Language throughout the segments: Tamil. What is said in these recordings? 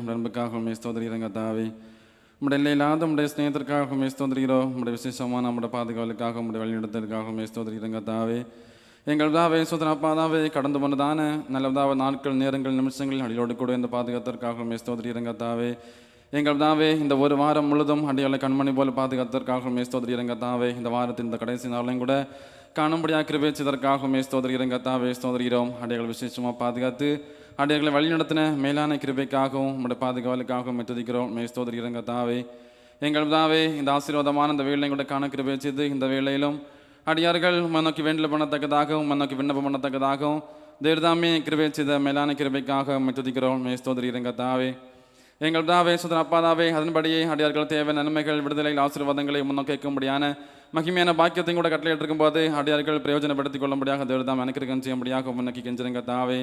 உம்முடைய அன்புக்காக உண்மை ஸ்தோதிரிகிறோம் கத்தாவே உம்முடைய எல்லையில்லாத நம்முடைய ஸ்நேகத்திற்காக உண்மை ஸ்தோதிரிகிறோம் விசேஷமான நம்முடைய பாதுகாவலுக்காக நம்முடைய வழிநடத்தலுக்காக உண்மை ஸ்தோதிரிகிறோம் கத்தாவே எங்கள் தாவே சுதனப்பாதாவே கடந்து போனதான நல்லதாவ நாட்கள் நேரங்கள் நிமிஷங்கள் அடியோடு கூட இந்த பாதுகாத்திற்காக உண்மை ஸ்தோதிரிகிறோம் கத்தாவே எங்கள் தாவே இந்த ஒரு வாரம் முழுதும் அடியாளை கண்மணி போல பாதுகாத்ததற்காக உண்மை இறங்கத்தாவே இந்த வாரத்தின் இந்த கடைசி நாளையும் கூட காணும்படியாக கிருபேச்சதற்காக உண்மை இறங்கத்தாவே ஸ்தோதரிகிறோம் ஸ்தோதிரிகிறோம் அடையாள விசேஷமாக பாதுகாத்து ஆண்டவர்களை வழிநடத்தின மேலான கிருபைக்காகவும் உங்களுடைய பாதுகாவலுக்காகவும் மெத்ததிக்கிறோம் மே ஸ்தோதிரிகிறோம் கத்தாவே எங்கள் தாவே இந்த ஆசீர்வாதமான இந்த வேலையும் கூட காண கிருபை செய்து இந்த வேலையிலும் அடியார்கள் மன்னோக்கி வேண்டல் பண்ணத்தக்கதாகவும் மன்னோக்கி விண்ணப்பம் பண்ணத்தக்கதாகவும் தேர்தாமே கிருபை செய்த மேலான கிருபைக்காக மெத்ததிக்கிறோம் மே ஸ்தோதிரிகிறோம் கத்தாவே எங்கள் தாவே சுதர் அப்பாதாவே அதன்படியே அடியார்கள் தேவை நன்மைகள் விடுதலையில் ஆசீர்வாதங்களை முன்னோக்கிக்கும்படியான மகிமையான பாக்கியத்தையும் கூட கட்டளையிட்டு இருக்கும்போது அடியார்கள் பிரயோஜனப்படுத்திக் கொள்ளும்படியாக தேவதாம் எனக்கு இருக்கன் செய்யும்படியாக முன்னோக்கி கெஞ்சிருங்க தாவே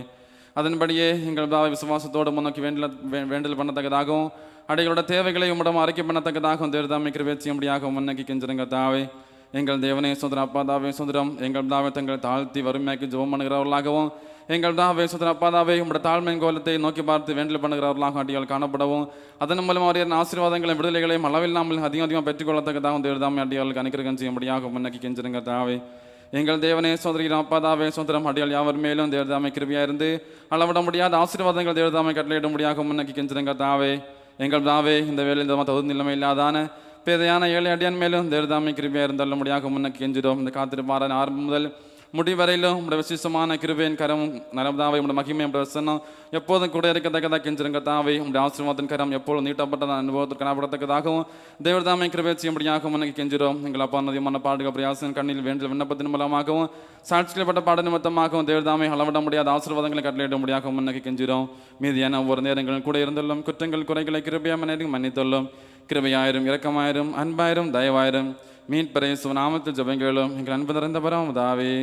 அதன்படியே எங்கள் தாவை விசுவாசத்தோடு முன்னோக்கி வேண்டல வே- வேண்டல் பண்ணத்தக்கதாகவும் அடைகளோட தேவைகளை உம்மிடம் அறிக்கை பண்ணத்தக்கதாகவும் தேர்தாமை கிருபை செய்யும்படியாக முன்னோக்கி கெஞ்சிருங்க தாவே. எங்கள் தேவனே சுந்தரம் அப்பா தாவே சுந்தரம் எங்கள் தாவை தங்களை தாழ்த்தி வறுமையாக்கி ஜோம் பண்ணுகிறவர்களாகவும் எங்கள் தாவே சுந்தரம் அப்பா தாவே உம்முடைய தாழ்மையின் கோலத்தை நோக்கி பார்த்து வேண்டல் பண்ணுகிறவர்களாகவும் அடிகள் காணப்படவும். அதன் மூலம் அவரின் ஆசீர்வாதங்களையும் விடுதலைகளையும் அளவில்லாமல் அதிகம் அதிகம் பெற்றுக்கொள்ளத்தக்கதாகவும் தேவதாமை அடியாளுக்கு அனுக்கிரகம் செய்யும்படியாக முன்னோக்கி கெஞ்சிருங்க தாவே. எங்கள் தேவனே சோதரிகிற அப்பாதாவே சோதரம் அடியால் யாவர் மேலும் தேவதாமை கிருபியா இருந்து அளவிட முடியாத ஆசீர்வாதங்கள் தேவதாமை கட்டளையிட முடியாக முன்னக்கி கெஞ்சிருங்க தாவே எங்கள் தாவே இந்த வேலை இந்த தகுதி நிலைமை இல்லாதான பேதையான ஏழை அடியான் மேலும் தேவதாமை கிருபியா இருந்தள்ள முடியாக முன்னக்கி கெஞ்சிடும் இந்த காத்திருப்பாரன் ஆரம்பம் முதல் முடிவரையிலும் உடைய விசேஷமான கிருபையின் கரம் நரம்தாவை உடைய மகிமை உடைய வசனம் எப்போதும் கூட இருக்கத்தக்கதாக கெஞ்சிருங்க தாவை உடைய ஆசீர்வாதத்தின் கரம் எப்போதும் நீட்டப்பட்ட அனுபவத்திற்கு காணப்படத்தக்கதாகவும் தேவதாமை கிருபை செய்யும்படியாகவும் எனக்கு கெஞ்சிரும் எங்கள் அப்பா நதியமான பாடுகள் பிரயாசன் கண்ணில் வேண்டிய விண்ணப்பத்தின் மூலமாகவும் சாட்சிக்கப்பட்ட பாட நிமித்தமாகவும் தேவதாமை அளவிட முடியாத ஆசீர்வாதங்களை கட்டளையிட முடியாகவும் எனக்கு கெஞ்சிரும் மீதியான ஒவ்வொரு நேரங்களும் கூட இருந்துள்ளோம். குற்றங்கள் குறைகளை கிருபையாக நேரம் மன்னித்துள்ளோம். கிருபையாயிரும் இரக்கமாயிரும் அன்பாயிரும் தயவாயிரும். மீட்பரை சுநாமத்தில் ஜபங்களும் எங்கள் அன்பு நிறைந்த பரம் உதாவே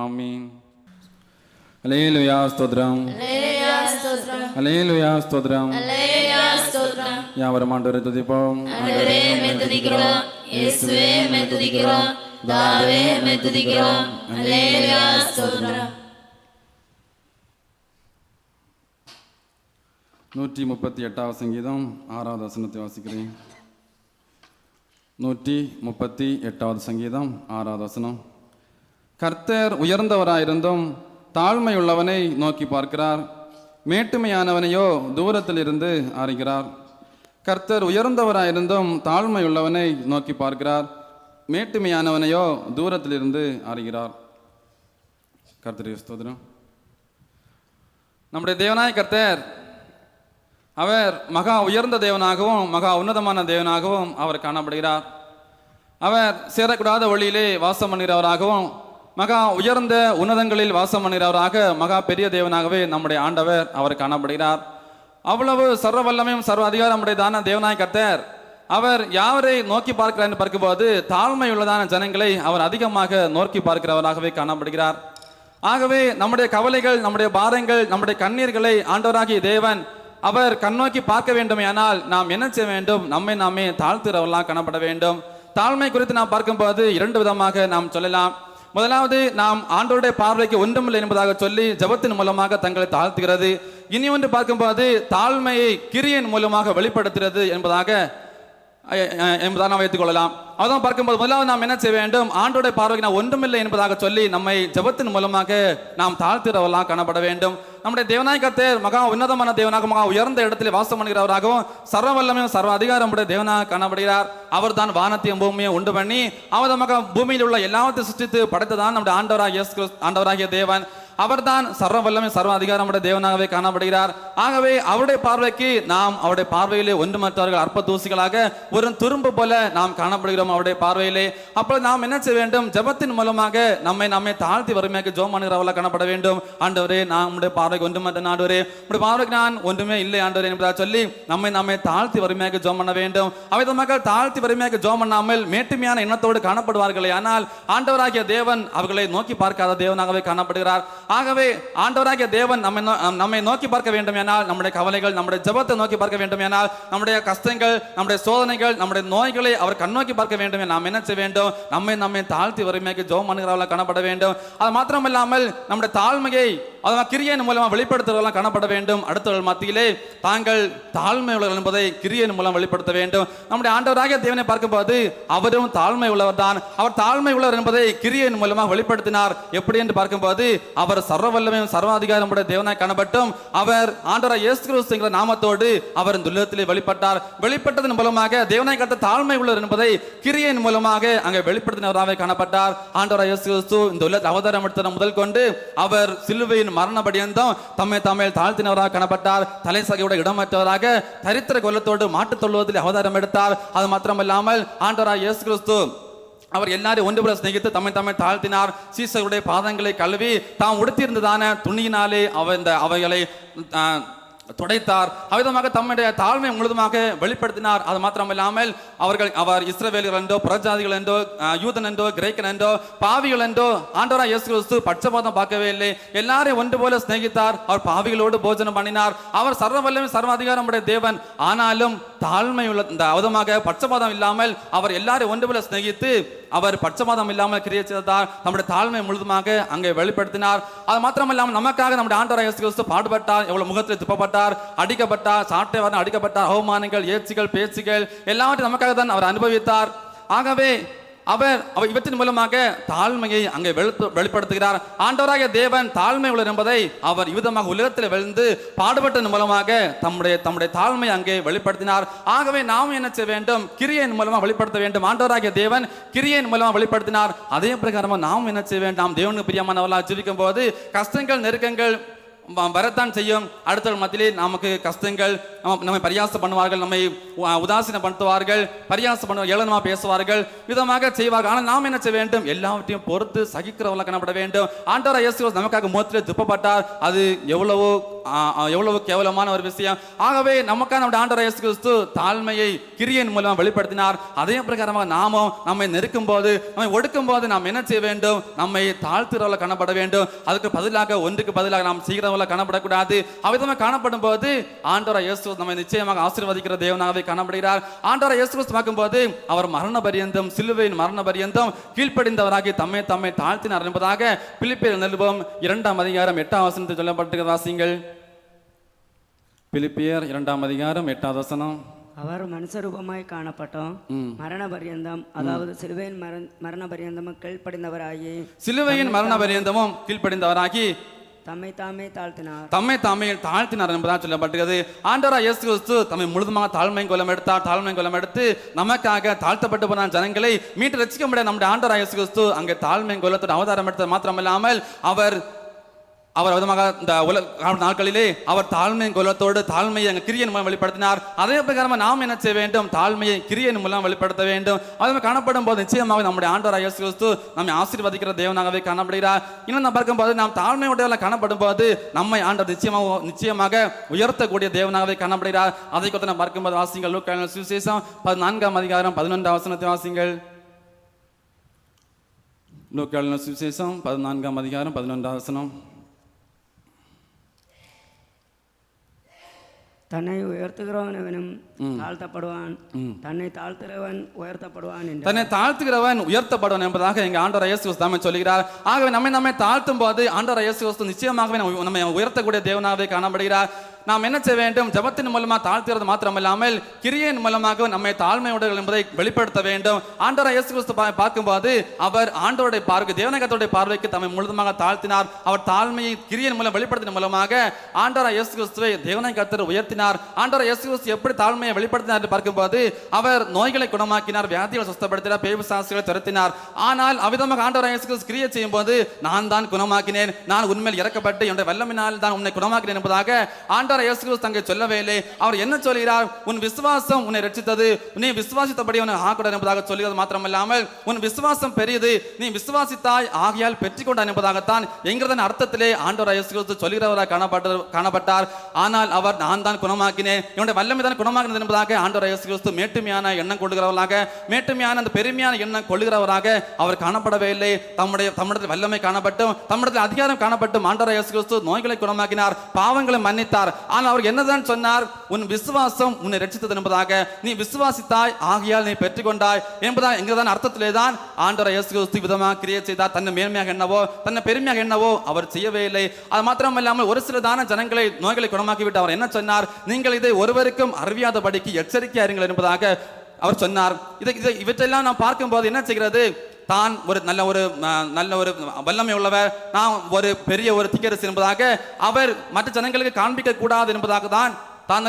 ஆமீன் அலேலுயா ஸ்தோத்ரம். அலேலுயா ஸ்தோத்ரம். யாவரும் ஆண்டவரை துதிப்போம். ஆண்டவரே மே துதிக்கிறோம். இயேசுவே மே துதிக்கிறோம். தாவே மே துதிக்கிறோம். Hallelujah, stotram. நூற்றி முப்பத்தி எட்டாவது சங்கீதம் ஆறாவது வசனத்தை வாசிக்கிறேன். நூற்றி முப்பத்தி எட்டாவது சங்கீதம் ஆறாவது வசனம். கர்த்தர் உயர்ந்தவராயிருந்தும் தாழ்மையுள்ளவனை நோக்கி பார்க்கிறார். மேட்டுமையானவனையோ தூரத்தில் இருந்து அறிகிறார். கர்த்தர் உயர்ந்தவராயிருந்தும் தாழ்மையுள்ளவனை நோக்கி பார்க்கிறார். மேட்டுமையானவனையோ தூரத்திலிருந்து அறிகிறார். கர்த்தர் ஸ்தோத்திரம். நம்முடைய தேவனாய் கர்த்தர் அவர் மகா உயர்ந்த தேவனாகவும் மகா உன்னதமான தேவனாகவும் அவர் காணப்படுகிறார். அவர் சேரக்கூடாத வழியிலே வாசம் பண்ணுகிறவராகவும் மகா உயர்ந்த உன்னதங்களில் வாசம் பண்ணுகிறவராக மகா பெரிய தேவனாகவே நம்முடைய ஆண்டவர் அவர் காணப்படுகிறார். அவ்வளவு சர்வ வல்லமையும் சர்வ அதிகாரம் உடையதான தேவனாய் கர்த்தர் அவர் யாவரை நோக்கி பார்க்கிறார் என்று பார்க்கும்போது தாழ்மை உள்ளதான ஜனங்களை அவர் அதிகமாக நோக்கி பார்க்கிறவராகவே காணப்படுகிறார். ஆகவே நம்முடைய கவலைகள் நம்முடைய பாரங்கள் நம்முடைய கண்ணீர்களை ஆண்டவராகிய தேவன் அவர் கண்ணோக்கி பார்க்க வேண்டும் ஆனால் நாம் என்ன செய்ய வேண்டும்? நம்மை நாமே தாழ்த்துறவர்களாக காணப்பட வேண்டும். தாழ்மை குறித்து நாம் பார்க்கும்போது இரண்டு விதமாக நாம் சொல்லலாம். முதலாவது நாம் ஆண்டோருடைய பார்வைக்கு ஒன்றுமில்லை என்பதாக சொல்லி ஜெபத்தின் மூலமாக தங்களை தாழ்த்துகிறது. இனி ஒன்று பார்க்கும்போது தாழ்மையை கிரியின் மூலமாக வெளிப்படுத்துகிறது என்பதாக என்பதாக நாம் வைத்துக் கொள்ளலாம். அதான் பார்க்கும்போது முதலாவது நாம் என்ன செய்ய வேண்டும்? ஆண்டோடைய பார்வைக்கு நான் ஒன்றுமில்லை என்பதாக சொல்லி நம்மை ஜெபத்தின் மூலமாக நாம் தாழ்த்துறவர்களாக காணப்பட வேண்டும். நம்முடைய தேவனாய் மகா உன்னதமான தேவனாக மகா உயர்ந்த இடத்திலே வாசம் பண்ணுகிறவராகவும் சர்வ வல்லமையும் சர்வ அதிகாரமுடைய தேவனாக காணப்படுகிறார் அவர் தான் வானத்தையும் பூமியும் உண்டு பண்ணி அவர் மகா பூமியில் உள்ள எல்லாவற்றையும் சிருஷ்டித்து படைத்ததான் நம்முடைய ஆண்டவராக ஆண்டவராகிய தேவன் அவர்தான் சர்வ வல்லமை சர்வ அதிகாரமுடைய தேவனாகவே காணப்படுகிறார். ஆகவே அவருடைய பார்வைக்கு நாம் அவருடைய பார்வையிலே ஒன்றுமற்றவர்கள் அற்ப தூசிகளாக ஒரு துரும்பு போல நாம் காணப்படுகிறோம் அவருடைய பார்வையிலே. அப்போ நாம் என்ன செய்ய வேண்டும்? ஜெபத்தின் மூலமாக நம்மை நம்மை தாழ்த்தி வறுமையாக ஜோம் பண்ணுகிறவர்களாக காணப்பட வேண்டும். ஆண்டவரே நான் உடைய பார்வைக்கு ஒன்றுமற்ற ஆண்டவரே உடைய பார்வைக்கு நான் ஒன்றுமே இல்லை ஆண்டவரே என்பதாக சொல்லி நம்மை நம்மை தாழ்த்தி வறுமையாக ஜோம் பண்ண வேண்டும். அவை மக்கள் தாழ்த்தி வறுமையாக ஜோம் பண்ணாமல் மேட்டுமையான எண்ணத்தோடு காணப்படுவார்களே. ஆனால் ஆண்டவராகிய தேவன் அவர்களை நோக்கி பார்க்காத தேவனாகவே காணப்படுகிறார். ஆகவே ஆண்டவராகிய தேவன் நம்மை நம்மை நோக்கி பார்க்க வேண்டும் என்றால் நம்முடைய கவலைகள் நம்முடைய ஜபத்தை நோக்கி பார்க்க வேண்டும் என்றால் நம்முடைய கஷ்டங்கள் நம்முடைய சோதனைகள் நம்முடைய நோய்களை அவர் கண்ணோக்கி பார்க்க வேண்டும் என நாம் என்ன செய்ய வேண்டும்? நம்மை நம்மை தாழ்த்தி வறுமைக்கு ஜோம் பண்ணுகிறவர்களாக காணப்பட வேண்டும். அது மாத்திரமில்லாமல் நம்முடைய தாழ்மையை அதனால் கிரியையின் மூலமாக வெளிப்படுத்துவதெல்லாம் காணப்பட வேண்டும். அடுத்தவர்கள் மத்தியிலே தாங்கள் தாழ்மை உள்ளவர்கள் என்பதை கிரியையின் மூலம் வெளிப்படுத்த வேண்டும். நம்முடைய ஆண்டவராக தேவனை பார்க்கும்போது அவரும் தாழ்மை உள்ளவர் தான். அவர் தாழ்மை உள்ளவர் என்பதை கிரியையின் மூலமாக வெளிப்படுத்தினார். எப்படி என்று பார்க்கும்போது அவர் சர்வ வல்லமையும் சர்வாதிகாரம் உடைய தேவனாய் காணப்பட்டும். அவர் ஆண்டவராக இயேசு கிறிஸ்துங்கிற நாமத்தோடு அவர் இந்த உலகத்திலே வெளிப்பட்டார். வெளிப்பட்டதன் மூலமாக தேவனாய் கட்ட தாழ்மை உள்ளவர் என்பதை கிரியையின் மூலமாக அங்கே வெளிப்படுத்தினவராக காணப்பட்டார். ஆண்டவராக இயேசு கிறிஸ்து இந்த உலகத்தில் அவதாரம் எடுத்த முதல் கொண்டு அவர் சிலுவையின் மரணபடியந்தம் தம்மை தம்மையில் தாழ்த்தினவராக காணப்பட்டார். தலைசகையோட இடமற்றவராக தரித்திர கொல்லத்தோடு மாட்டுத் தொழுவதில் அவதாரம் எடுத்தார். அது மாத்திரமல்லாமல் ஆண்டவராக இயேசு கிறிஸ்து அவர் எல்லாரையும் ஒன்று போல சிநேகித்து தம்மை தம்மை தாழ்த்தினார். சீசருடைய பாதங்களை கழுவி தாம் உடுத்தியிருந்ததான துணியினாலே அவ இந்த அவைகளை துடைத்தார். அவ்விதமாக தம்முடைய தாழ்மை முழுதுமாக வெளிப்படுத்தினார். அது மாத்திரமில்லாமல் அவர்கள் அவர் இஸ்ரவேலர்கள் என்றோ புறஜாதிகள் என்றோ யூதன் என்றோ கிரேக்கன் என்றோ பாவிகள் என்றோ ஆண்டவராக இயேசு கிறிஸ்து பட்சபாதம் பார்க்கவே இல்லை. எல்லாரையும் ஒன்று போல சிநேகித்தார். அவர் பாவிகளோடு போஜனம் பண்ணினார். அவர் சர்வ வல்லமை சர்வாதிகாரம் தேவன். ஆனாலும் தாழ்மை உள்ள இந்த அவதமாக பட்சபாதம் இல்லாமல் அவர் எல்லாரும் ஒன்று போல சிநேகித்து அவர் பட்சபாதம் இல்லாமல் கிரியை செய்தார் நம்முடைய தாழ்மை முழுதுமாக அங்கே வெளிப்படுத்தினார். அது மாத்திரமில்லாமல் நமக்காக நம்முடைய ஆண்டவராக இயேசு கிறிஸ்து பாடுபட்டார் எவ்வளவு முகத்தில் துப்பப்பட்டார் அடிக்கப்பட்டார் சாட்டை வர அடிக்கப்பட்டார் அவமானங்கள் ஏச்சுகள் பேச்சுகள் எல்லாவற்றையும் நமக்காக தான் அவர் அனுபவித்தார். ஆகவே அவர் அவர் இவற்றின் மூலமாக தாழ்மையை அங்கே வெளிப்படுத்துகிறார். ஆண்டவராக தேவன் தாழ்மை உள்ளவர் என்பதை அவர் விதமாக உலகத்தில் விழுந்து பாடுபட்டதன் மூலமாக தம்முடைய தம்முடைய தாழ்மை அங்கே வெளிப்படுத்தினார். ஆகவே நாம் என்ன செய்ய வேண்டும்? கிரியையின் மூலமாக வெளிப்படுத்த வேண்டும். ஆண்டவராகிய தேவன் கிரியையின் மூலமாக வெளிப்படுத்தினார். அதே பிரகாரமாக நாம் என்ன செய்ய வேண்டும்? தேவனுக்கு பிரியமானவர்களாக ஜீவிக்கும் போது கஷ்டங்கள் நெருக்கங்கள் வரத்தான் செய்யும். அடுத்த மத்தியிலே நமக்கு கஷ்டங்கள் நம்ம- நம்மை பரியாசம் பண்ணுவார்கள் நம்மை உ- உதாசீனப்படுத்துவார்கள் பரியாசம் பண்ணுவார் ஏளனமாக பேசுவார்கள் விதமாக செய்வார்கள். ஆனால் நாம் என்ன செய்ய வேண்டும்? எல்லாவற்றையும் பொறுத்து சகிக்கிறவர்களாக காணப்பட வேண்டும். ஆண்டவராக இயேசு நமக்காக முகத்திலே துப்பப்பட்டார். அது எவ்வளவோ எவ்வளவு கேவலமான ஒரு விஷயம். ஆகவே நமக்காக நம்முடைய ஆண்டவராக இயேசு கிறிஸ்து தாழ்மையை கிரியின் மூலம் வெளிப்படுத்தினார். அதே பிரகாரமாக நாமும் நம்மை நெருக்கும் போது நம்மை ஒடுக்கும் போது நாம் என்ன செய்ய வேண்டும்? நம்மை தாழ்த்துறவில் காணப்பட வேண்டும். அதுக்கு பதிலாக ஒன்றுக்கு பதிலாக நாம் சீக்கிரவில் காணப்படக்கூடாது. அவ்விதமாக காணப்படும் போது ஆண்டவராக இயேசு நம்மை நிச்சயமாக ஆசீர்வதிக்கிற தேவனாகவே காணப்படுகிறார். ஆண்டவராக இயேசு கிறிஸ்து பார்க்கும்போது அவர் மரண பரியந்தம் சிலுவையின் மரண பரியந்தம் கீழ்ப்படிந்தவராகி தம்மை தம்மை தாழ்த்தினார் என்பதாக பிலிப்பியர் நிருபம் இரண்டாம் அதிகாரம் எட்டாம் வசனத்தில் சொல்லப்பட்டிருக்கிற வாசிங்கள் பிலிப்பியர் இரண்டாம் அதிகாரம் எட்டாவது வசனம். அவர் மனுஷரூபமாய் காணப்பட்டோம். மரண பரியந்தம் அதாவது சிலுவையின் மரண மரண பரியந்தம் கீழ்ப்படிந்தவராகி சிலுவையின் மரண பரியந்தமும் கீழ்ப்படிந்தவராகி தம்மை தாமே தாழ்த்தினார். தம்மை தாமே தாழ்த்தினார் என்பதாக சொல்லப்பட்டிருக்கிறது. ஆண்டவரா இயேசு கிறிஸ்து தம்மை முழுதுமாக தாழ்மை குலம் எடுத்தார். தாழ்மை குலம் எடுத்து நமக்காக தாழ்த்தப்பட்டு போன ஜனங்களை மீட்டு ரசிக்க முடியாத நம்முடைய ஆண்டவரா இயேசு கிறிஸ்து அங்கே தாழ்மை குலத்தோட அவதாரம் எடுத்தது மாத்திரமில்லாமல் அவர் அவர் விதமாக இந்த உலக நாட்களிலே அவர் தாழ்மை குலத்தோடு தாழ்மையை அங்கே கிரியன் மூலம் வெளிப்படுத்தினார். அதே பிரகாரமாக நாம் என்ன செய்ய வேண்டும்? தாழ்மையை கிரியன் மூலம் வெளிப்படுத்த வேண்டும். அது காணப்படும் போது நிச்சயமாக நம்முடைய ஆண்டவர் இயேசு கிறிஸ்து நம்மை ஆசீர்வதிக்கிற தேவனாகவே காணப்படுகிறார். இன்னும் நம்ம பார்க்கும்போது நாம் தாழ்மையுடையவர்களாக காணப்படும் போது நம்மை ஆண்டவர் நிச்சயமாக நிச்சயமாக உயர்த்தக்கூடிய தேவனாகவே காணப்படுகிறார். அதை குறித்து நாம் பார்க்கும்போது வாசிங்கள். லூக்கான சுவிசேஷம் பதினான்காம் அதிகாரம் பதினொன்றாம் வசனத்தை வாசிங்கள். லூக்கான சுவிசேஷம் பதினான்காம் அதிகாரம் பதினொன்றாம் வசனம். தன்னை உயர்த்துகிறவனவனும் தாழ்த்தப்படுவான். தன்னை தாழ்த்துகிறவன் உயர்த்தப்படுவான் தன்னை தாழ்த்துகிறவன் உயர்த்தப்படுவன் என்பதாக எங்க ஆண்டவர் இயேசு கிறிஸ்து சொல்கிறார் ஆகவே நம்மை நம்மை தாழ்த்தும் போது ஆண்டவர் இயேசு கிறிஸ்து நிச்சயமாகவே நம்ம- நம்மை உயர்த்தக்கூடிய தேவனாகவே காணப்படுகிறார். நாம் என்ன செய்ய வேண்டும்? ஜபத்தின் மூலமாக தாழ்த்துகிறது மாத்திரமல்லாமல் கிரியின் மூலமாக நம்மை தாழ்மையுடையவர்கள் என்பதை வெளிப்படுத்த வேண்டும். ஆண்டவர் இயேசு கிறிஸ்து பார்க்கும்போது அவர் ஆண்டவருடைய பார்வை தேவனகத்துடைய பார்வைக்கு தம்மை முழுதுமாக தாழ்த்தினார். அவர் தாழ்மையை கிரியின் மூலம் வெளிப்படுத்தின மூலமாக ஆண்டவர் இயேசு கிறிஸ்துவை தேவனகத்தர் உயர்த்தினார். ஆண்டவர் இயேசு கிறிஸ்து எப்படி தாழ்மையை வெளிப்படுத்தினார் என்று பார்க்கும்போது அவர் நோய்களை குணமாக்கினார் வியாதிகளை சுத்தப்படுத்தினார் பேபு சாஸ்திரங்களை துரத்தினார். ஆனால் அவ்விதமாக ஆண்டவர் இயேசு கிறிஸ்து கிரியை செய்யும் போது நான் தான் குணமாக்கினேன். நான் உண்மையில் இறக்கப்பட்டு என்னுடைய வல்லமினால் தான் உன்னை குணமாக்கினேன் என்பதாக ஆண்டவர் இயேசு கிறிஸ்து அங்கே சொல்லவே இல்லை அவர் என்ன சொல்கிறார்? உன் விசுவாசம் உன்னை ரட்சித்தது. நீ விசுவாசித்தபடி உன்னை ஆக்கூடாது என்பதாக சொல்கிறது மாத்திரமல்லாமல் உன் விசுவாசம் பெரியது. நீ விசுவாசித்தாய். ஆகையால் பெற்றுக்கொண்டான் என்பதாகத்தான் என்கிறதன் அர்த்தத்திலே ஆண்டவர் இயேசு கிறிஸ்து சொல்கிறவராக காணப்பட்ட காணப்பட்டார். ஆனால் அவர் நான் தான் குணமாக்கினேன். என்னுடைய வல்லமை தான் குணமாக்கினது என்பதாக ஆண்டவர் இயேசு கிறிஸ்து மேட்டுமையான எண்ணம் கொள்கிறவர்களாக மேட்டுமையான அந்த பெருமையான எண்ணம் கொள்கிறவராக அவர் காணப்படவே இல்லை. தம்முடைய தம்மிடத்தில் வல்லமை காணப்பட்டும் தம்மிடத்தில் அதிகாரம் காணப்பட்டும் ஆண்டவர் இயேசு கிறிஸ்து நோய்களை குணமாக்கினார் பாவங்களை மன்னித்தார். ஆனால் அவர் என்னதான் சொன்னார்? உன் விசுவாசம் உன்னை ரட்சித்தது என்பதாக. நீ விசுவாசித்தாய் ஆகையால் நீ பெற்றுக்கொண்டாய் என்பதா எங்கதான் அர்த்தத்திலே தான் ஆண்டவர் இயேசு கிறிஸ்து விதமாக கிரியை செய்தார். தன்னை மேன்மையாக என்னவோ தன்னை பெருமையாக என்னவோ அவர் செய்யவே இல்லை. அது மாத்திரம் இல்லாமல் ஒரு சில தான ஜனங்களை நோய்களை குணமாக்கிவிட்டு அவர் என்ன சொன்னார்? நீங்கள் இதை ஒருவருக்கும் அறிவியாதபடிக்கு எச்சரிக்கையா இருங்கள் என்பதாக அவர் சொன்னார். இதை இதை இவற்றெல்லாம் நாம் பார்க்கும்போது என்ன செய்கிறது? தான் ஒரு நல்ல ஒரு நல்ல ஒரு வல்லமை உள்ளவர் நான் ஒரு பெரிய ஒரு திக்கரசு என்பதாக அவர் மற்ற ஜனங்களுக்கு காண்பிக்க கூடாது என்பதாக தான் தான்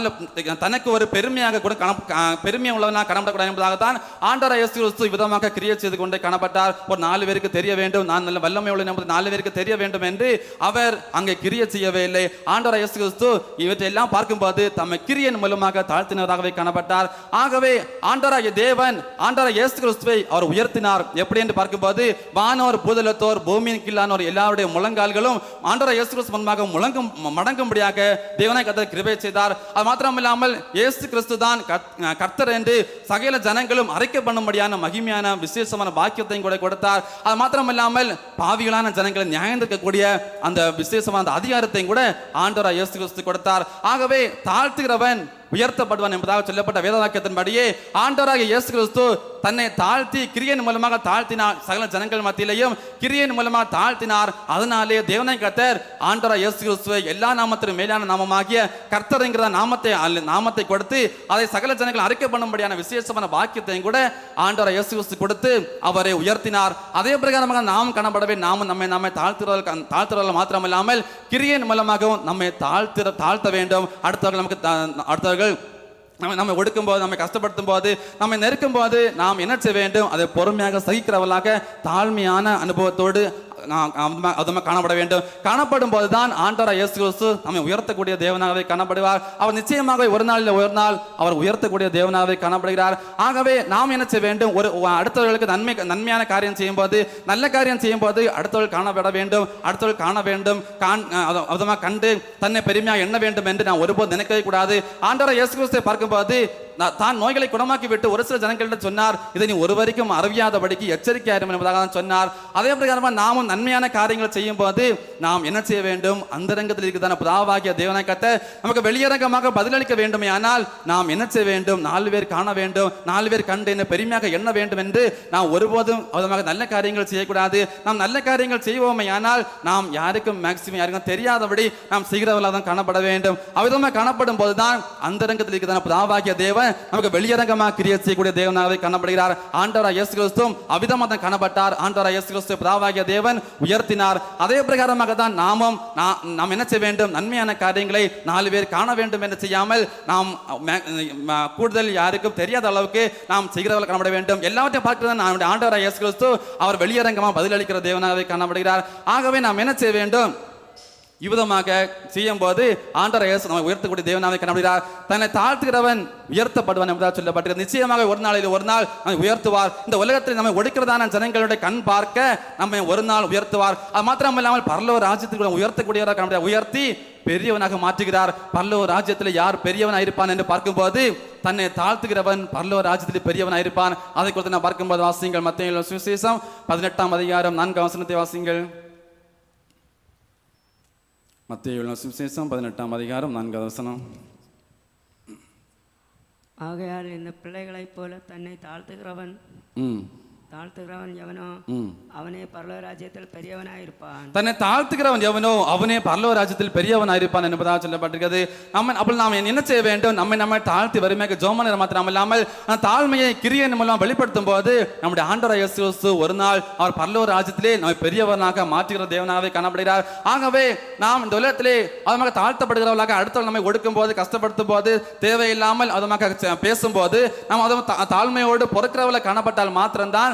தனக்கு ஒரு பெருமையாக கூட கண க- பெருமை உள்ளவனாக காணப்படக்கூடாது என்பதாகத்தான் ஆண்டவர் இயேசு கிறிஸ்து விதமாக கிரியை செய்து கொண்டே காணப்பட்டார். ஒரு நாலு பேருக்கு தெரிய வேண்டும் நான் நல்ல வல்லமை உள்ள என்பது நாலு பேருக்கு தெரிய வேண்டும் என்று அவர் அங்கே கிரியை செய்யவே இல்லை. ஆண்டவர் இயேசு கிறிஸ்து இவற்றையெல்லாம் பார்க்கும்போது தம்மை கிரியன் மூலமாக தாழ்த்தினதாகவே காணப்பட்டார். ஆகவே ஆண்டவராகிய தேவன் ஆண்டவராக இயேசு கிறிஸ்துவை அவர் உயர்த்தினார். எப்படி என்று பார்க்கும்போது வானோர் பூதலத்தோர் பூமியின் கீழானோர் எல்லாருடைய முழங்கால்களும் ஆண்டவராக இயேசு கிறிஸ்து முன்பாக முழங்கும் மடங்கும்படியாக தேவனை கத்தர் கிருபை செய்தார். அது மாத்திரமில்லாமல் இயேசு கிறிஸ்து தான் கர்த்தர் என்று சகல ஜனங்களும் அரைக்க பண்ணும்படியான மகிமையான விசேஷமான பாக்கியத்தையும் கூட கொடுத்தார். அது மாத்திரமில்லாமல் பாவிகளான ஜனங்களை நியாயந்திருக்கக்கூடிய அந்த விசேஷமான அந்த அதிகாரத்தையும் கூட ஆண்டவராக இயேசு கிறிஸ்து கொடுத்தார். ஆகவே தாழ்த்துகிறவன் உயர்த்தப்படுவான் என்பதாக சொல்லப்பட்ட வேதவாக்கியத்தின்படியே ஆண்டவராக இயேசு கிறிஸ்து தன்னை தாழ்த்தி கிரியன் மூலமாக தாழ்த்தினார். சகல ஜனங்கள் மத்தியிலையும் கிரியன் மூலமாக தாழ்த்தினார். அதனாலே தேவனை கர்த்தர் ஆண்டவராக இயேசு கிறிஸ்துவை எல்லா நாமத்திலும் மேலான நாமமாகிய கர்த்தர் என்கிற நாமத்தை நாமத்தை கொடுத்து அதை சகல ஜனங்கள் அறிக்கை பண்ணும்படியான விசேஷமான வாக்கியத்தையும் கூட ஆண்டவராக இயேசு கிறிஸ்து கொடுத்து அவரை உயர்த்தினார். அதே பிரகாரமாக நாம் காணப்படவே நாமும் நம்மை நம்மை தாழ்த்துறவர்கள் தாழ்த்துறவர்கள் மாத்திரமில்லாமல் கிரியன் மூலமாகவும் நம்மை தாழ்த்த தாழ்த்த வேண்டும். அடுத்தவர்கள் நமக்கு அடுத்தவர்கள் அடுத்தவர்கள் நம்ம நம்ம ஒடுக்கும் போது நம்மை கஷ்டப்படுத்தும் போது நம்மை நெருக்கும் போது நாம் என்ன செய்ய வேண்டும்? அதை பொறுமையாக சகிக்கிறவர்களாக தாழ்மையான அனுபவத்தோடு அதுமா காணப்பட வேண்டும். காணப்படும் போதுதான் ஆண்டவராக இயேசு கிறிஸ்து நம்மை உயர்த்தக்கூடிய தேவனாகவே காணப்படுவார். அவர் நிச்சயமாக ஒரு நாளில் ஒரு நாள் அவர் உயர்த்தக்கூடிய தேவனாகவே காணப்படுகிறார். ஆகவே நாம் என்ன செய்ய வேண்டும்? ஒரு அடுத்தவர்களுக்கு நன்மை நன்மையான காரியம் செய்யும் போது நல்ல காரியம் செய்யும் போது அடுத்தவர்கள் காணப்பட வேண்டும். அடுத்தவர்கள் காண வேண்டும். கான் அத- கண்டு தன்னை பெருமையாக எண்ண வேண்டும் என்று நான் ஒருபோது நினைக்கவே கூடாது. ஆண்டவராக இயேசு கிறிஸ்துவை பார்க்கும்போது தான் நோய்களை குணமாக்கி விட்டு ஒரு சில ஜனங்களிடம் சொன்னார் இதை நீ ஒருவரைக்கும் அறிவியாதபடிக்கு எச்சரிக்கையாயிரும் என்பதாக தான் சொன்னார். அதே பிரகாரமாக நாமும் நன்மையான காரியங்களை செய்யும் போது நாம் என்ன செய்ய வேண்டும்? அந்தரங்கத்தில் இருக்கிறதான புதாவாகிய தேவனை நமக்கு வெளியரங்கமாக பதிலளிக்க வேண்டுமே ஆனால் நாம் என்ன செய்ய வேண்டும்? நாலு பேர் காண வேண்டும். நாலு பேர் கண்டு என்ன பெருமையாக எண்ண வேண்டும் என்று நாம் ஒருபோதும் அவதமாக நல்ல காரியங்கள் செய்யக்கூடாது. நாம் நல்ல காரியங்கள் செய்வோமே ஆனால் நாம் யாருக்கும் மேக்சிமம் யாருக்கும் தெரியாதபடி நாம் செய்கிறவர்களாக தான் காணப்பட வேண்டும். அவ்விதமாக காணப்படும் போதுதான் அந்தரங்கத்தில் இருக்கிறதான புதாவாகிய தேவன் நமக்கு வெளியரங்கமாக கிரியை செய்யக்கூடிய தேவனாகவே காணப்படுகிறார். ஆண்டவராக இயேசு கிறிஸ்துவும் அவிதமாக தான் காணப்பட்டார். ஆண்டவராக இயேசு கிறிஸ்து பிதாவாகிய தேவன் உயர்த்தினார். அதே பிரகாரமாக தான் நாமும் நாம் என்ன செய்ய வேண்டும்? நன்மையான காரியங்களை நாலு பேர் காண வேண்டும் என்று செய்யாமல் நாம் கூடுதல் யாருக்கும் தெரியாத அளவுக்கு நாம் செய்கிறவர்கள் காணப்பட வேண்டும். எல்லாவற்றையும் பார்க்கிறது நம்முடைய ஆண்டவராக இயேசு கிறிஸ்து அவர் வெளியரங்கமாக பதிலளிக்கிற தேவனாகவே காணப்படுகிறார். ஆகவே நாம் என்ன செய்ய வேண்டும்? இவ்விதமாக செய்யும் போது ஆண்டவர் இயேசு நம்மை உயர்த்தக்கூடிய தேவனாவை காணப்படுகிறார் தன்னை தாழ்த்துகிறவன் உயர்த்தப்படுவன் என்பதாக சொல்லப்பட்டிருக்கிறது நிச்சயமாக ஒரு நாளில் ஒரு நாள் நம்மை உயர்த்துவார். இந்த உலகத்தில் நம்மை ஒடுக்கிறதான ஜனங்களுடைய கண் பார்க்க நம்மை ஒரு நாள் உயர்த்துவார். அது மாத்திரம் இல்லாமல் பரலோக ராஜ்யத்துக்கு உயர்த்தக்கூடியவராக காணப்படுகிறார் உயர்த்தி பெரியவனாக மாற்றுகிறார். பரலோ ராஜ்யத்தில் யார் பெரியவனாக இருப்பான் என்று பார்க்கும்போது தன்னை தாழ்த்துகிறவன் பரலோ ராஜ்யத்தில் பெரியவனாக இருப்பான் அதை குறித்து நான் பார்க்கும்போது வாசிங்கள். மத்திய சுவிசேஷம் பதினெட்டாம் அதிகாரம் நான்கு வசனத்தை வாசிங்கள். மத்திய சுவிசேஷம் பதினெட்டாம் அதிகாரம் நான்காவது வசனம். ஆகையால் இந்த பிள்ளைகளைப் போல தன்னை தாழ்த்துகிறவன் தாழ்த்துகிறவன் எவனோ அவனே பரலோக ராஜ்யத்தில் பெரியவனாயிருப்பான் தன்னை தாழ்த்துகிறவன் எவனோ அவனே பரலோக ராஜ்யத்தில் பெரியவன் இருப்பான் என்பதாக சொல்லப்பட்டிருக்கிறது. நம்ம அப்படி நாம் என்ன செய்ய வேண்டும்? நம்மை நம்ம தாழ்த்தி வறுமையாக ஜோமனை மாத்திரம் இல்லாமல் தாழ்மையை கிரியன் மூலம் வெளிப்படுத்தும் போது நம்முடைய ஆண்டவர் இயேசு ஒரு நாள் அவர் பரலோக ராஜ்யத்திலே நம்மை பெரியவனாக மாற்றுகிற தேவனாகவே காணப்படுகிறார். ஆகவே நாம் இந்த உலகத்திலே அதுமாக தாழ்த்தப்படுகிறவர்களாக அடுத்தவர்கள் நம்மை ஒடுக்கும் போது கஷ்டப்படுத்தும் போது தேவையில்லாமல் அதுமாக பேசும்போது நாம் அதுவும் தா- தாழ்மையோடு பொறுக்கிறவளை காணப்பட்டால் மாத்திரம்தான்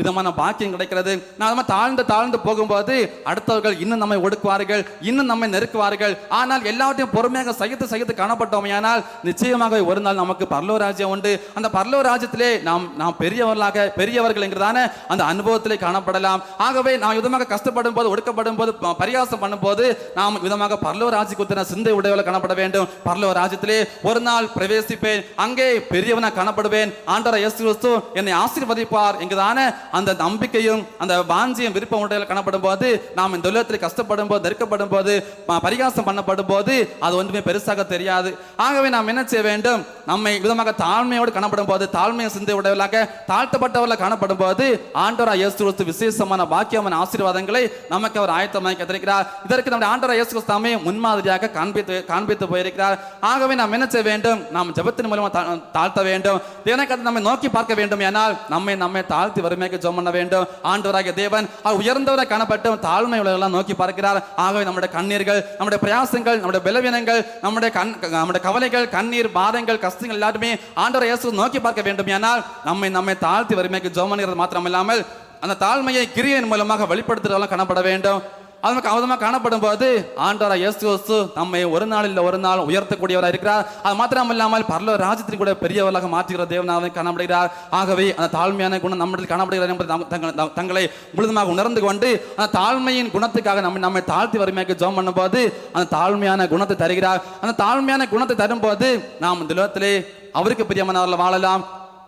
விதமான பாக்கியம் கிடைக்கிறது. நாம் தாழ்ந்து தாழ்ந்து போகும்போது அடுத்தவர்கள் இன்னும் நம்மை ஒடுக்குவார்கள் இன்னும் நம்மை நெருக்குவார்கள். ஆனால் எல்லாவற்றையும் பொறுமையாக சகித்து சகித்து காணப்பட்டோமையானால் நிச்சயமாக ஒரு நாள் நமக்கு பரலோ ராஜ்யம் உண்டு. அந்த பரலோ ராஜ்யத்திலே நாம் நாம் பெரியவர்களாக பெரியவர்கள் என்கிறதான அந்த அனுபவத்திலே காணப்படலாம். ஆகவே நாம் விதமாக கஷ்டப்படும் போது ஒடுக்கப்படும் போது பரியாசம் பண்ணும்போது நாம் விதமாக பரலோ ராஜ்யத்தின சிந்தை உடையவர்கள் காணப்பட வேண்டும். பரலோ ராஜ்யத்திலே ஒரு நாள் பிரவேசிப்பேன். அங்கே பெரியவனாக காணப்படுவேன். ஆண்டவர் இயேசு கிறிஸ்து என்னை ஆசீர்வதிப்பார் என்கிறதான அந்த நம்பிக்கையும் அந்த வாஞ்சியும் விருப்பம் உடையில காணப்படும் போது நாம் இந்த உலகத்தில் கஷ்டப்படும் போது நெருக்கப்படும் போது பரிகாசம் பண்ணப்படும் போது அது ஒன்றுமே பெருசாக தெரியாது. ஆகவே நாம் என்ன செய்ய வேண்டும்? நம்மை விதமாக தாழ்மையோடு காணப்படும் போது தாழ்மையை சிந்தை உடையவர்களாக தாழ்த்தப்பட்டவர்களாக காணப்படும் போது ஆண்டவரா இயேசு கிறிஸ்து விசேஷமான பாக்கியமான ஆசீர்வாதங்களை நமக்கு அவர் ஆயத்தமாக தந்திருக்கிறார். இதற்கு நம்முடைய ஆண்டவரா இயேசு கிறிஸ்து தாமே முன்மாதிரியாக காண்பித்து காண்பித்து போயிருக்கிறார். ஆகவே நாம் என்ன செய்ய வேண்டும்? நாம் ஜெபத்தின் மூலமாக தா- தாழ்த்த வேண்டும். தேவனை கர்த்தர் நம்மை நோக்கி பார்க்க வேண்டும் ஏனால் நம்மை நம்மை தாழ்த்தி வறுமைக்கு ஜெபம் பண்ண வேண்டும். ஆண்டவராகிய தேவன் உயர்ந்தவரை காணப்பட்டு தாழ்மை உலகெல்லாம் நோக்கி பார்க்கிறார். ஆகவே நம்முடைய கண்ணீர்கள் நம்முடைய பிரயாசங்கள் நம்முடைய பலவீனங்கள் நம்முடைய கண் நம்முடைய கவலைகள் கண்ணீர் பாதங்கள் கஷ்டங்கள் எல்லாருமே ஆண்டவரை இயேசு நோக்கி பார்க்க வேண்டும் ஏனால் நம்மை நம்மை தாழ்த்தி வறுமைக்கு ஜெபம் பண்ணுகிறது மாத்திரமில்லாமல் அந்த தாழ்மையை கிரியின் மூலமாக வெளிப்படுத்துறதெல்லாம் காணப்பட வேண்டும். அது நமக்கு அவதமாக காணப்படும் போது ஆண்டவரா இயேசு கிறிஸ்து நம்மை ஒரு நாள் இல்லை ஒரு நாள் உயர்த்தக்கூடியவராக இருக்கிறார். அது மாத்திரம் இல்லாமல் பரலோ ராஜ்யத்தின் கூட பெரியவர்களாக மாற்றுகிற தேவனாக காணப்படுகிறார். ஆகவே அந்த தாழ்மையான குணம் நம்மிடத்தில் காணப்படுகிறார் என்பதை தங்கள் தங்களை முழுதுமாக உணர்ந்து கொண்டு அந்த தாழ்மையின் குணத்துக்காக நம்ம நம்மை தாழ்த்தி வறுமையாக ஜெபம் பண்ணும்போது அந்த தாழ்மையான குணத்தை தருகிறார். அந்த தாழ்மையான குணத்தை தரும்போது நாம் இந்த உலகத்திலே அவருக்கு பிரியமானவர்கள் வாழலாம்.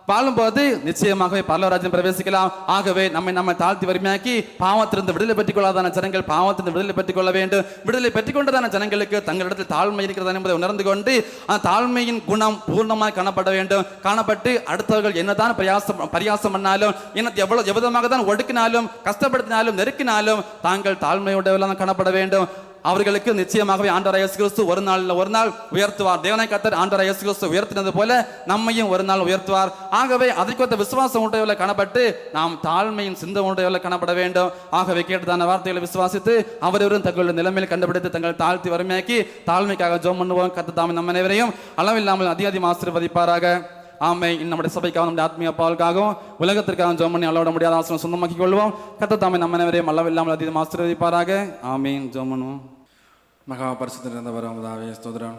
வாழும்போது நிச்சயமாகவே பரலோராஜ்யம் பிரவேசிக்கலாம். ஆகவே நம்மை நம்ம தாழ்த்தி வறுமையாக்கி பாவத்திலிருந்து விடுதலை பெற்றுக் கொள்ளாதான ஜனங்கள் பாவத்திலிருந்து விடுதலை பெற்றுக் கொள்ள வேண்டும். விடுதலை பெற்றுக் கொண்டதான ஜனங்களுக்கு தங்களிடத்தில் தாழ்மை இருக்கிறதா என்பதை உணர்ந்து கொண்டு அந்த தாழ்மையின் குணம் பூர்ணமாக காணப்பட வேண்டும். காணப்பட்டு அடுத்தவர்கள் என்னதான் பிரயாசம் பரியாசம் பண்ணாலும் என்ன எவ்வளவு எவ்விதமாக தான் ஒடுக்கினாலும் கஷ்டப்படுத்தினாலும் நெருக்கினாலும் தாங்கள் தாழ்மையுடையவெல்லாம் காணப்பட வேண்டும். அவர்களுக்கு நிச்சயமாகவே ஆண்டவர் இயேசு கிறிஸ்து ஒரு நாள் ஒரு நாள் உயர்த்துவார். தேவனை கத்தர் ஆண்டவர் இயேசு கிறிஸ்து உயர்த்தினது போல நம்மையும் ஒரு நாள் உயர்த்துவார். ஆகவே அதற்கொத்த விசுவாசம் உடையவர்களை காணப்பட்டு நாம் தாழ்மையின் சிந்த உடையவர்களை காணப்பட வேண்டும். ஆகவே கேட்டதான வார்த்தைகளை விசுவாசித்து அவரவரும் தங்களுடைய நிலைமையில் கண்டுபிடித்து தங்கள் தாழ்த்தி வறுமையாக்கி தாழ்மைக்காக ஜோம் பண்ணுவோம். கத்த தாமி நம்ம அனைவரையும் அளவில்லாமல் அதிக அதிகம் ஆசீர்வதிப்பாராக. ஆமை நம்முடைய சபைக்காக நம்முடைய ஆத்மீய பாலுக்காகவும் உலகத்திற்காக ஜோம் பண்ணி அளவிட முடியாத ஆசிரம் சொந்தமாக்கி கொள்வோம். கத்த தாமே நம்ம அனைவரையும் அளவில்லாமல் அதிகம் ஆசீர்வதிப்பாராக. ஆமீன். ஜோமனும் மகா பரிசுத்தர் இருந்தவர் உதாவே ஸ்தோத்திரம்.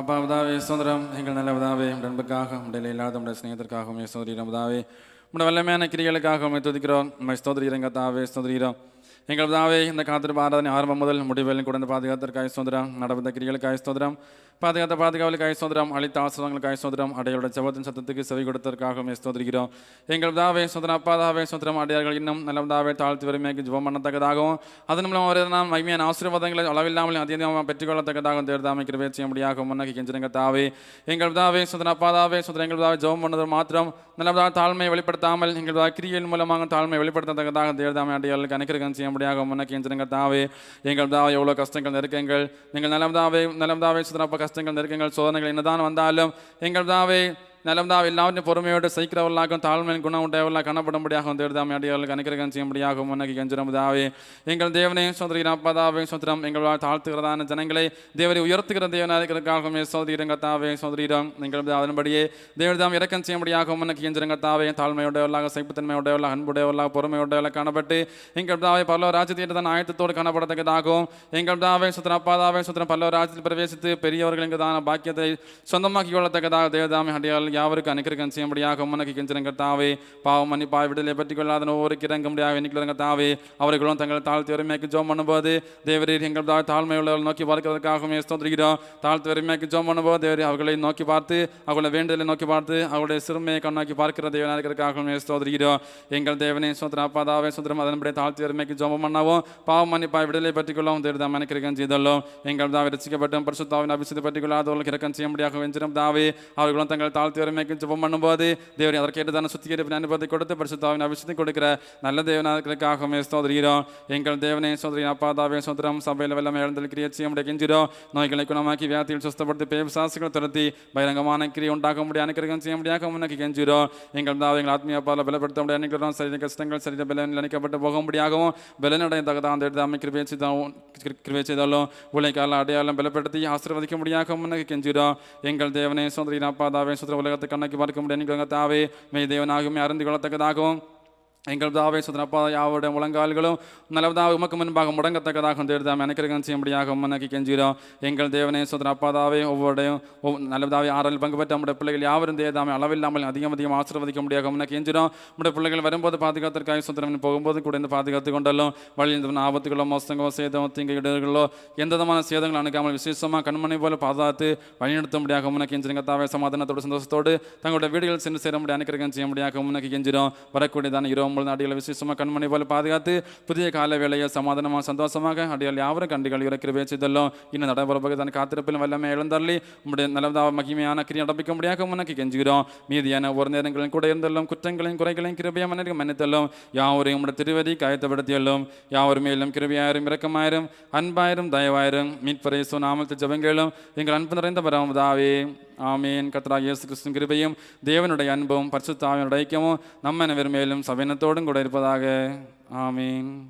அப்பா உதாவே சுதந்திரம் எங்கள் நல்ல உதாவே நண்புக்காக அன்புக்காக உடைய இல்லாத உடைய ஸ்நேகத்திற்காகவும் ஸ்தோதிரம் அமுதாவே உடைய வல்லமையான கிரிகளுக்காக உண்மை துதிக்கிறோம். உண்மை ஸ்தோதிரம் கத்தாவே ஸ்தோதிரம் எங்கள் உதாவே இந்த காத்திருப்பு ஆராதனை ஆரம்பம் முதல் முடிவில் கொடுத்து பாதுகாத்திற்காக சுதந்திரம் நடந்த கிரிகளுக்காக சுதந்திரம் பாதுகாத்த பாதுகாவலுக்காய் சோதரம் அளித்த ஆசிரமங்களுக்காய் சோதரம் அடையோட ஜபத்தின் சத்தத்துக்கு செவி கொடுத்ததற்காக ஸ்தோதிக்கிறோம் எங்கள் தாவே சுதந்திரம் அப்பாதாவே சோதரம் அடையார்கள் இன்னும் நல்லதாவே தாழ்த்து தாழ்த்தி வறுமைக்கு ஜபம் பண்ணத்தக்கதாகவும் அதன் மூலம் ஒரு நாம் மகிமையான ஆசீர்வாதங்களை அளவில்லாமல் அதிகமாக பெற்றுக்கொள்ளத்தக்கதாகவும் தேர்தாமை கிருபை செய்ய முடியாக முன்னகி கெஞ்சிருங்க தாவே எங்கள் தாவே சுதந்திரம் அப்பா தாவே எங்கள் தாவே ஜபம் பண்ணது மாத்திரம். நல்லதாக தாழ்மையை வெளிப்படுத்தாமல் எங்கள் கிரியின் மூலமாக தாழ்மை வெளிப்படுத்தத்தக்கதாக தேர்தாமை அடையாளர்களுக்கு அனுக்கிரகம் செய்ய முடியாக முன்னகி கெஞ்சிருங்க தாவே எங்கள் தாவே எவ்வளோ கஷ்டங்கள் நெருக்கங்கள். நீங்கள் நல்லதாவே நலம்தாவே சுதந்திரப்ப கஷ்டங்கள் நெருக்கங்கள் சோதனைகள் என்னதான் வந்தாலும் எங்கள் தாவே நலம்தாவ் எல்லாவற்றையும் பொறுமையோடு சைக்கிறவர்களாகவும் தாழ்மையின் குணம் உடையவர்களாக காணப்படும்படியாகவும் தேர்தாமை அடியவர்களுக்கு அனுக்கிரகம் செய்யும்படியாகவும் முன்னகி கஞ்சிரமுதாவே எங்கள் தேவனையும் சோதரின் அப்பதாவே சோதரம் எங்களால் தாழ்த்துகிறதான ஜனங்களை தேவரை உயர்த்துகிற தேவனாதிக்கிறதுக்காகவும் சோதரிரங்கத்தாவே சோதரிடம் எங்கள் அதன்படியே தேவதாம் இறக்கம் செய்யும்படியாகவும் முன்னகி கஞ்சிரங்கத்தாவே தாழ்மையுடையவர்களாக சைப்புத்தன்மையுடையவர்களாக அன்புடையவர்களாக பொறுமையுடையவர்களாக காணப்பட்டு எங்கள் தாவை பல்லவ ராஜ்யத்தின் தான் ஆயத்தத்தோடு காணப்படத்தக்கதாகவும் எங்கள் தாவை சுத்திர அப்பாதாவே சுத்திரம் பல்லவ ராஜ்யத்தில் பிரவேசித்து பெரியவர்கள் எங்கதான பாக்கியத்தை சொந்தமாக்கி கொள்ளத்தக்கதாக தேவதாமை அடியால் யாவருக்கு அனுக்கிரகம் செய்யும்படியாக முன்னகி கெஞ்சிரங்க தாவே பாவம் மன்னிப்பாய் விடுதலை பற்றி கொள்ளாத ஒவ்வொரு இறங்க முடியாக தாவே அவர்களும் தங்கள் தாழ்த்து வறுமைக்கு ஜோம் பண்ணும்போது தேவரீர் எங்கள் தா தாழ்மை உள்ளவர்கள் நோக்கி பார்க்கிறதுக்காகவே ஸ்தோத்திரிக்கிறோம் தாழ்த்து வறுமைக்கு ஜோம் பண்ணும்போது தேவரி அவர்களை நோக்கி பார்த்து அவர்களை வேண்டுதலை நோக்கி பார்த்து அவருடைய சிறுமையை கண்ணோக்கி பார்க்கிற தேவனாகிறதுக்காகவும் ஸ்தோத்திரிக்கிறோம் எங்கள் தேவனே சுத்திர அப்பாதாவே சுந்தரம் அதன்படி தாழ்த்து வறுமைக்கு ஜோம் பண்ணவும் பாவம் மன்னிப்பாய் விடுதலை பற்றி கொள்ளவும் தேர்தாம் அனுக்கிரகம் செய்துள்ளோம். எங்கள் தான் ரசிக்கப்பட்டும் பரிசுத்தாவின் அபிஷேகத்தை பற்றி கொள்ளாதவர்களுக்கு இறக்கம் செய்ய முடியாக வெஞ்சிரும் தாவே அவர்களும் தங்கள் தாழ்த்து வறுமைக்கு ஜெபம் பண்ணும்போது தேவரை அதற்கேற்றதான சுத்திகரிப்பு அனுபவத்தை கொடுத்து பரிசுத்தாவின் அபிஷேகத்தை கொடுக்கிற நல்ல தேவனாக ஸ்தோதரிகிறோம் எங்கள் தேவனே சோதரி அப்பா தாவே சோதரம் சபையில் வெள்ளம் எழுந்தல் கிரியை செய்ய முடிய கெஞ்சிரோம் நோய்களை குணமாக்கி வியாதியில் சுஸ்தப்படுத்தி பேர் சாசுகளை துரத்தி பகிரங்கமான கிரியை உண்டாக்க முடிய அனுக்கிரகம் செய்ய முடியாத முன்னக்கி கெஞ்சிரோம் எங்கள் தாவை எங்கள் ஆத்மீய பால பலப்படுத்த முடிய அனுக்கிறோம் சரீர கஷ்டங்கள் சரீர பலன் நினைக்கப்பட்டு போக முடியாகவும் பலனடைய தகதான் எடுத்து அமை கிருபை செய்தாலும் கிருபை செய்தாலும் உழைக்கால அடையாளம் பலப்படுத்தி ஆசீர்வதிக்க முடியாத தாவே உலகத்தை கண்ணக்கி பார்க்க முடிய தாவே மெய் தேவனாகவுமே அறிந்து கொள்ளத்தக்கதாகவும் எங்கள் தாவை சுதனப்பா யாவுடைய முழங்கால்களும் நல்லதாக உமக்கு முன்பாக முடங்கத்தக்கதாக தேர்தாம் எனக்கிறகம் செய்யும்படியாக உம்மனக்கு கெஞ்சுகிறோம். எங்கள் தேவனே சுதனப்பாதாவே ஒவ்வொருடையும் நல்லதாவே ஆறல் பங்கு பெற்ற நம்முடைய பிள்ளைகள் யாவரும் தேதாமே அளவில்லாமல் அதிகம் அதிகம் ஆசீர்வதிக்க முடியாக உமனக்கு கெஞ்சுகிறோம். நம்முடைய பிள்ளைகள் வரும்போது பாதுகாத்திற்காக சுதனம் போகும்போது கூட இந்த பாதுகாத்து கொண்டாலும் வழியில் ஆபத்துகளோ மோசங்களோ சேதமோ தீங்கு இடர்களோ எந்த விதமான சேதங்கள் அணுகாமல் விசேஷமாக கண்மணி போல பாதுகாத்து வழிநடத்த வழிநடத்தும்படியாக உமனக்கு கெஞ்சுறங்க தாவே சமாதானத்தோடு சந்தோஷத்தோடு தங்களுடைய வீடுகள் சென்று சேர முடியாது அனுக்கிரகம் செய்ய முடியாக உமனக்கு கெஞ்சிரும் வரக்கூடியதான இரோ முழு அடிகளை விசேஷமாக கண்மணி போல பாதுகாத்து புதிய கால வேலையை சமாதானமாக சந்தோஷமாக அடியால் யாவரும் கண்டுகள் இறக்கிற பேச்சதெல்லாம் இன்னும் நடைபெறப்போக தான் காத்திருப்பில் வல்லமை இழந்தள்ளி உம்முடைய நல்லதாக மகிமையான கிரியை நடப்பிக்க முடியாக உனக்கு கெஞ்சுகிறோம் மீதியான ஒரு நேரங்களில் கூட இருந்தல்லும் குற்றங்களையும் குறைகளையும் கிருபையாக மன்னிக்க மன்னித்தல்லும் யாவரையும் உம்முடைய திருவதி காயத்தப்படுத்தியல்லும் யாவர் மேலும் கிருபையாயிரும் இரக்கமாயிரும் அன்பாயிரும் தயவாயிரும் மீட்பரை நாமத்து ஜபங்களும் எங்கள் அன்பு நிறைந்த பரமதாவே ஆமீன். கர்த்தராகிய இயேசு கிறிஸ்துவின் கிருபையும் தேவனுடைய அன்பும் பரிசுத்தாவினுடைய ஐக்கியமும் நம்ம அனைவர் மேலும் சபையினத்தோடும் கூட இருப்பதாக. ஆமீன்.